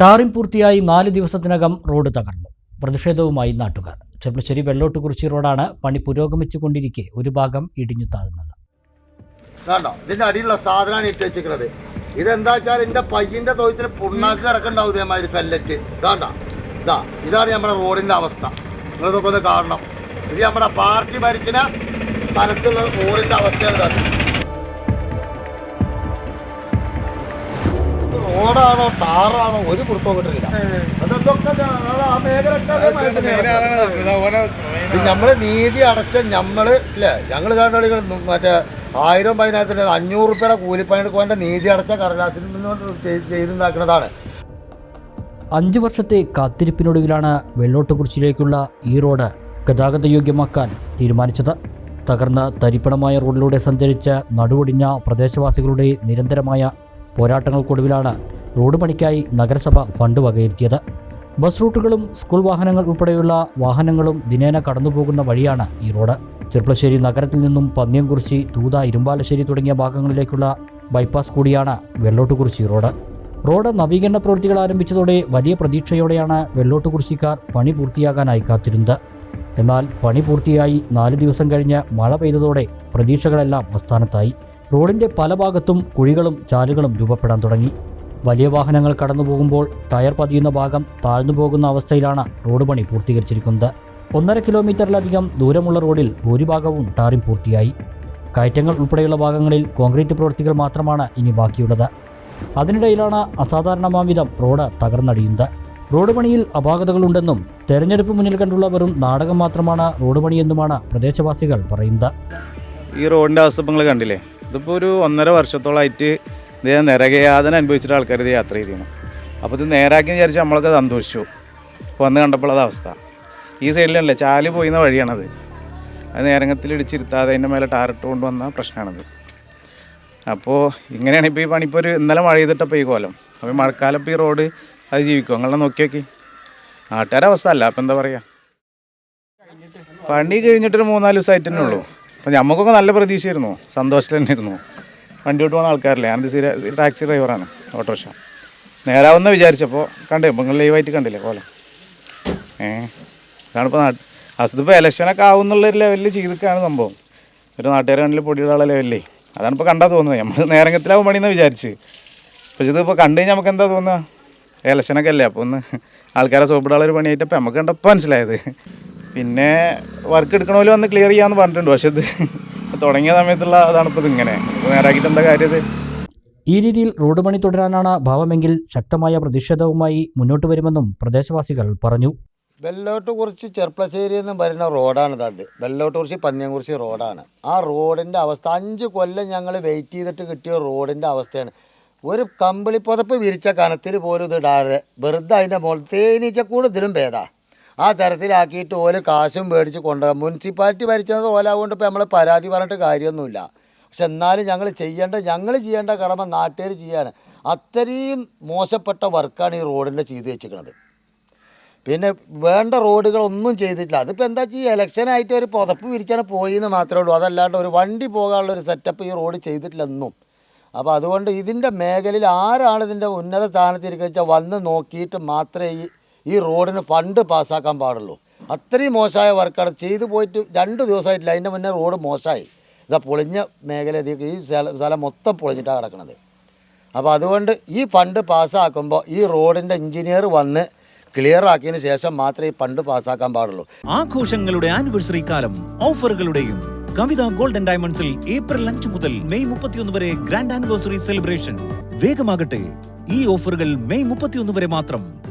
Tarring പൂർത്തിയായി നാല് ദിവസത്തിനകം റോഡ് തകർന്നു. പ്രതിഷേധവുമായി നാട്ടുകാർ. ചെർപ്പശ്ശേരി വെള്ളോട്ടുകുറിച്ചി റോഡാണ് പണി പുരോഗമിച്ചു കൊണ്ടിരിക്കെ ഒരു ഭാഗം ഇടിഞ്ഞു താഴ്ന്നത്. കണ്ടോ? ഇതിന്റെ അടിയിലുള്ള സാധനമാണ് ഇട്ട് വെച്ചിരിക്കുന്നത് ഇതെന്താ വെച്ചാൽ എന്റെ പയ്യന്റെ തൊഴുത്തിൽ പുണ്ണാക്ക് കിടക്കണ്ടാവും ഇതേമാതിരി ഫെല്ലറ്റ് ഇതാണ്ട ഇതാ ഇതാണ് നമ്മുടെ റോഡിന്റെ അവസ്ഥ. നിങ്ങൾ നോക്കുന്നത് കാണണം. ഇത് നമ്മുടെ പാർട്ടി ഭരിച്ചിന സ്ഥലത്തുള്ള റോഡിന്റെ അവസ്ഥയാണ് ഇതാണ് റോഡാണോ ടാറാണോ ഒരു പുറത്തോ കിട്ടില്ല നമ്മൾ നീതി അടച്ച നമ്മൾ ഇല്ലേ? ഞങ്ങൾ ഇതാണ്ട് മറ്റേ ആയിരം പതിനായിരത്തിന് അഞ്ഞൂറ് റുപ്യയുടെ കൂലിപ്പണി എടുക്കുവാന്റെ നീതി അടച്ച കടലാസിൽ നിന്ന് ചെയ്- ചെയ്തുണ്ടാക്കുന്നതാണ്. അഞ്ചു വർഷത്തെ കാത്തിരിപ്പിനൊടുവിലാണ് വെള്ളോട്ടുകുറിച്ചിലേക്കുള്ള ഈ റോഡ് ഗതാഗതയോഗ്യമാക്കാൻ തീരുമാനിച്ചത്. തകർന്ന തരിപ്പണമായ റോഡിലൂടെ സഞ്ചരിച്ച നടുവൊടിഞ്ഞ പ്രദേശവാസികളുടെ നിരന്തരമായ പോരാട്ടങ്ങൾക്കൊടുവിലാണ് റോഡ് പണിക്കായി നഗരസഭ ഫണ്ട് വകയിരുത്തിയത്. ബസ് റൂട്ടുകളും സ്കൂൾ വാഹനങ്ങൾ ഉൾപ്പെടെയുള്ള വാഹനങ്ങളും ദിനേന കടന്നുപോകുന്ന വഴിയാണ് ഈ റോഡ്. ചെർപ്പളശ്ശേരി നഗരത്തിൽ നിന്നും പന്ന്യംകുറിശി തൂത ഇരുമ്പാലശ്ശേരി തുടങ്ങിയ ഭാഗങ്ങളിലേക്കുള്ള ബൈപ്പാസ് കൂടിയാണ് വെള്ളോട്ടുകുറിശി റോഡ്. റോഡ് നവീകരണ പ്രവൃത്തികൾ ആരംഭിച്ചതോടെ വലിയ പ്രതീക്ഷയോടെയാണ് വെള്ളോട്ടുകുറിശിക്കാർ പണി പൂർത്തിയാകാനായി കാത്തിരുന്നത്. എന്നാൽ പണി പൂർത്തിയായി നാല് ദിവസം കഴിഞ്ഞ് മഴ പെയ്തതോടെ പ്രതീക്ഷകളെല്ലാം അസ്ഥാനത്തായി റോഡിന്റെ പല ഭാഗത്തും കുഴികളും ചാലുകളും രൂപപ്പെടാൻ തുടങ്ങി. വലിയ വാഹനങ്ങൾ കടന്നു പോകുമ്പോൾ ടയർ പതിയുന്ന ഭാഗം താഴ്ന്നു പോകുന്ന അവസ്ഥയിലാണ് റോഡ് പണി പൂർത്തീകരിച്ചിരിക്കുന്നത്. ഒന്നര കിലോമീറ്ററിലധികം ദൂരമുള്ള റോഡിൽ ഭൂരിഭാഗവും ടാറിംഗ് പൂർത്തിയായി. കയറ്റങ്ങൾ ഉൾപ്പെടെയുള്ള ഭാഗങ്ങളിൽ കോൺക്രീറ്റ് പ്രവൃത്തികൾ മാത്രമാണ് ഇനി ബാക്കിയുള്ളത്. അതിനിടയിലാണ് അസാധാരണമാം വിധം റോഡ് തകർന്നടിയുന്നത്. റോഡ് പണിയിൽ അപാകതകളുണ്ടെന്നും തെരഞ്ഞെടുപ്പ് മുന്നിൽ കണ്ടുള്ള വെറും നാടകം മാത്രമാണ് റോഡ് പണിയെന്നുമാണ് പ്രദേശവാസികൾ പറയുന്നത്. ഈ റോഡിന്റെ അവസ്ഥ കണ്ടില്ലേ? ഇതിപ്പോൾ ഒരു ഒന്നര വർഷത്തോളമായിട്ട് ഇത് നിരകയാതന അനുഭവിച്ചിട്ട് ആൾക്കാർ ഇത് യാത്ര ചെയ്തിരുന്നു അപ്പോൾ ഇത് നേരാക്കി വിചാരിച്ച് നമ്മളൊക്കെ സന്തോഷിച്ചു വന്ന് കണ്ടപ്പോൾ അവസ്ഥ. ഈ സൈഡിലല്ലേ ചാൽ പോയിന്ന വഴിയാണത്. അത് നേരങ്ങത്തിൽ ഇടിച്ചിരുത്താതെ അതിന്റെ മേലെ ടാറിട്ട് കൊണ്ടുവന്ന പ്രശ്നമാണത് അപ്പോൾ ഇങ്ങനെയാണ് ഇപ്പോൾ ഈ പണി. ഇപ്പോൾ ഒരു ഇന്നലെ മഴ ചെയ്തിട്ടപ്പോൾ ഈ കോലം. അപ്പോൾ ഈ മഴക്കാലം ഈ റോഡ് അത് ജീവിക്കും. നിങ്ങളെ നോക്കി നോക്കി. നാട്ടുകാരുടെ അവസ്ഥ അല്ല. അപ്പോൾ എന്താ പറയുക പണി കഴിഞ്ഞിട്ടൊരു മൂന്നാൽ ദിവസമായിട്ട് ഉള്ളൂ. അപ്പം നമുക്കൊക്കെ നല്ല പ്രതീക്ഷയായിരുന്നു. സന്തോഷത്തിൽ തന്നെ ഇരുന്നു വണ്ടി ഓട്ട് പോകുന്ന ആൾക്കാരല്ലേ ഞാനത് സീര ടാക്സി ഡ്രൈവറാണ് ഓട്ടോറിക്ഷ. നേരാവുന്ന വിചാരിച്ചപ്പോൾ കണ്ടേ ഇപ്പം നിങ്ങൾ ലൈവായിട്ട് കണ്ടില്ലേ പോലെ ഏ ഇതാണിപ്പോൾ നാട്ട് അസുഖിപ്പോൾ ഇലക്ഷനൊക്കെ ആവുന്നുള്ളൊരു ലെവലിൽ ചെയ്തിക്കാണ് സംഭവം. ഒരു നാട്ടുകാരെ കണ്ടിൽ പൊടിയുള്ള ലെവലിലേ. അതാണിപ്പോൾ കണ്ടാൽ തോന്നുന്നത്. നമ്മൾ നേരങ്ങത്തിലാവും പണിയെന്ന് വിചാരിച്ച്. പക്ഷേ ഇതിപ്പോൾ കണ്ടു കഴിഞ്ഞാൽ നമുക്ക് എന്താ തോന്നുക? ഇലക്ഷനൊക്കെ അല്ലേ? അപ്പോൾ ഒന്ന് ആൾക്കാരെ സോപ്പിടാനുള്ള ഒരു പണിയായിട്ടപ്പോൾ നമുക്ക് കണ്ടപ്പോൾ മനസ്സിലായത്. പിന്നെ വർക്ക് എടുക്കണമല്ലോ വന്ന് ക്ലിയർ ചെയ്യാന്ന് പറഞ്ഞിട്ടുണ്ട്. പക്ഷെ ഇത് തുടങ്ങിയ സമയത്തുള്ള അതാണ് ഇപ്പോൾ ഇങ്ങനെ. നേരാക്കിട്ട് നേരാക്കിയിട്ട് എന്താ കാര്യം ഈ രീതിയിൽ റോഡ് പണി തുടരാനാണ് ഭാവമെങ്കിൽ ശക്തമായ പ്രതിഷേധവുമായി മുന്നോട്ട് വരുമെന്നും പ്രദേശവാസികൾ പറഞ്ഞു. വെള്ളോട്ട് കുറിച്ച് ചെർപ്പശ്ശേരി എന്ന് പറയുന്ന റോഡാണ് അത്. വെള്ളോട്ട് കുറിച്ച് പന്നിയംകുറിച്ച് റോഡാണ്. ആ റോഡിന്റെ അവസ്ഥ അഞ്ച് കൊല്ലം ഞങ്ങൾ വെയിറ്റ് ചെയ്തിട്ട് കിട്ടിയ റോഡിന്റെ അവസ്ഥയാണ്. ഒരു കമ്പിളി പുതപ്പ് വിരിച്ച കനത്തിൽ പോലും ഇത് ഇടാതെ വെറുതെ അതിന്റെ മുകളിൽ തേനീച്ചക്കൂട് ഇതിലും ഭേദാ. ആ തരത്തിലാക്കിയിട്ട് ഓൽ കാശും മേടിച്ച് കൊണ്ടുപോകാം മുനിസിപ്പാലിറ്റി ഭരിച്ചത് ഓലാകൊണ്ട് ഇപ്പോൾ നമ്മൾ പരാതി പറഞ്ഞിട്ട് കാര്യമൊന്നുമില്ല. പക്ഷെ എന്നാലും ഞങ്ങൾ ചെയ്യേണ്ട ഞങ്ങൾ ചെയ്യേണ്ട കടമ നാട്ടുകാർ ചെയ്യാണ്. അത്രയും മോശപ്പെട്ട വർക്കാണ് ഈ റോഡിന്റെ ചെയ്ത് വെച്ചിരിക്കുന്നത് പിന്നെ വേണ്ട റോഡുകളൊന്നും ചെയ്തിട്ടില്ല. അതിപ്പോൾ എന്താ വെച്ചാൽ ഈ ഇലക്ഷനായിട്ട് ഒരു പുതപ്പ് വിരിച്ചാണ് പോയി എന്ന് മാത്രമേ ഉള്ളൂ. അതല്ലാണ്ട് ഒരു വണ്ടി പോകാനുള്ള ഒരു സെറ്റപ്പ് ഈ റോഡ് ചെയ്തിട്ടില്ലെന്നും. അപ്പോൾ അതുകൊണ്ട് ഇതിന്റെ മേഖലയിൽ ആരാണ് ഇതിന്റെ ഉന്നത സ്ഥാനത്തിരിക്കുക വെച്ചാൽ വന്ന് നോക്കിയിട്ട് മാത്രമേ ഈ ഈ റോഡിന് ഫണ്ട് പാസ്സാക്കാൻ പാടുള്ളൂ. അത്രയും മോശമായ വർക്കാണ്. ചെയ്തു പോയിട്ട് രണ്ട് ദിവസമായിട്ടില്ല. അതിന്റെ മുന്നേ റോഡ് മോശമായി. ഇതാ പൊളിഞ്ഞ മേഖല ഈ സ്ഥലം മൊത്തം പൊളിഞ്ഞിട്ടാണ് കിടക്കുന്നത് അപ്പോൾ അതുകൊണ്ട് ഈ ഫണ്ട് പാസ്സാക്കുമ്പോൾ ഈ റോഡിന്റെ എഞ്ചിനീയർ വന്ന് ക്ലിയർ ആക്കിയതിന് ശേഷം മാത്രമേ ഈ ഫണ്ട് പാസ്സാക്കാൻ പാടുള്ളൂ. ആഘോഷങ്ങളുടെ ആനിവേഴ്സറി കാലം ഓഫറുകളുടെയും കവിത ഗോൾഡൻ ഡയമണ്ട്സിൽ ഏപ്രിൽ അഞ്ച് മുതൽ മെയ് മുപ്പത്തിയൊന്ന് വരെ ഗ്രാൻഡ് ആനിവേഴ്സറി സെലിബ്രേഷൻ. വേഗമാകട്ടെ ഈ ഓഫറുകൾ മെയ് മുപ്പത്തിയൊന്ന് വരെ മാത്രം.